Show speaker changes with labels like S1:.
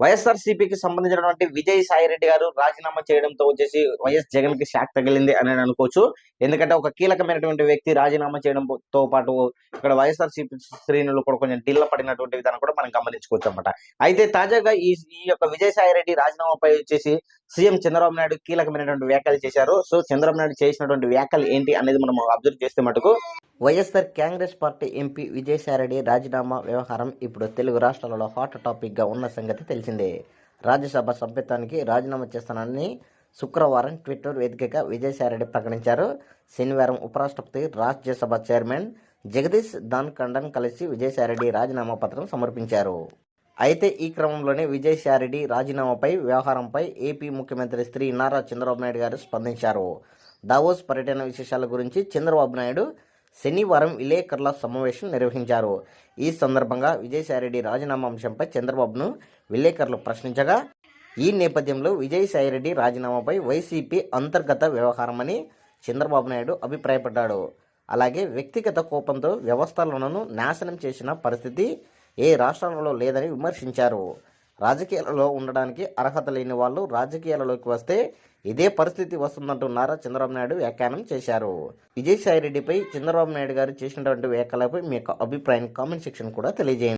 S1: వైఎస్ఆర్సీపీకి సంబంధించినటువంటి విజయ్ సాయి రెడ్డి గారు రాజీనామా చేయడంతో వచ్చేసి వైఎస్ జగన్కి షాక్ తగిలింది అని అనుకోవచ్చు. ఎందుకంటే ఒక కీలకమైనటువంటి వ్యక్తి రాజీనామా చేయడంతో పాటు ఇక్కడ వైఎస్ఆర్సీపీ శ్రేణులు కూడా కొంచెం ఢిల్ల పడినటువంటి విధానం కూడా మనం గమనించుకోవచ్చు అనమాట అయితే తాజాగా ఈ ఈ యొక్క విజయ్ సాయి రెడ్డి రాజీనామాపై వచ్చేసి సీఎం చంద్రబాబు నాయుడు కీలకమైనటువంటి వ్యాఖ్యలు చేశారు. సో చంద్రబాబు నాయుడు చేసినటువంటి వ్యాఖ్యలు ఏంటి అనేది మనం అబ్జర్వ్ చేస్తే మటుకు YSR Congress party MP Vijayasai Reddy రాజీనామా వ్యవహారం ఇప్పుడు తెలుగు రాష్ట్రాలలో హాట్ టాపిక్గా ఉన్న సంగతి తెలిసిందే. రాజ్యసభ సభ్యత్వానికి రాజీనామా చేస్తానని శుక్రవారం ట్విట్టర్ వేదికగా విజయసాయిరెడ్డి ప్రకటించారు. శనివారం ఉపరాష్ట్రపతి రాజ్యసభ చైర్మన్ జగదీష్ దాన్ కండన్ కలిసి విజయసాయిరెడ్డి రాజీనామా పత్రం సమర్పించారు. అయితే ఈ క్రమంలోనే విజయసాయిరెడ్డి రాజీనామాపై వ్యవహారంపై ఏపీ ముఖ్యమంత్రి శ్రీ నారా చంద్రబాబు నాయుడు గారు స్పందించారు. దావోస్ పర్యటన విశేషాల గురించి చంద్రబాబు నాయుడు శనివారం విలేకరుల సమావేశం నిర్వహించారు. ఈ సందర్భంగా విజయసాయిరెడ్డి రాజీనామా అంశంపై చంద్రబాబును విలేకరులు ప్రశ్నించగా ఈ నేపథ్యంలో విజయసాయిరెడ్డి రాజీనామాపై వైసీపీ అంతర్గత వ్యవహారమని చంద్రబాబు నాయుడు అభిప్రాయపడ్డాడు. అలాగే వ్యక్తిగత కోపంతో వ్యవస్థలను నాశనం చేసిన పరిస్థితి ఏ రాష్ట్రాలలో లేదని విమర్శించారు. రాజకీయాలలో ఉండడానికి అర్హత లేని వాళ్ళు రాజకీయాలలోకి వస్తే ఇదే పరిస్థితి వస్తుందంటూ నారా చంద్రబాబు నాయుడు వ్యాఖ్యానం చేశారు. విజయసాయి రెడ్డిపై చంద్రబాబు నాయుడు గారు చేసినటువంటి వ్యాఖ్యలపై మీ యొక్క అభిప్రాయం కామెంట్ సెక్షన్ కూడా తెలియజేయండి.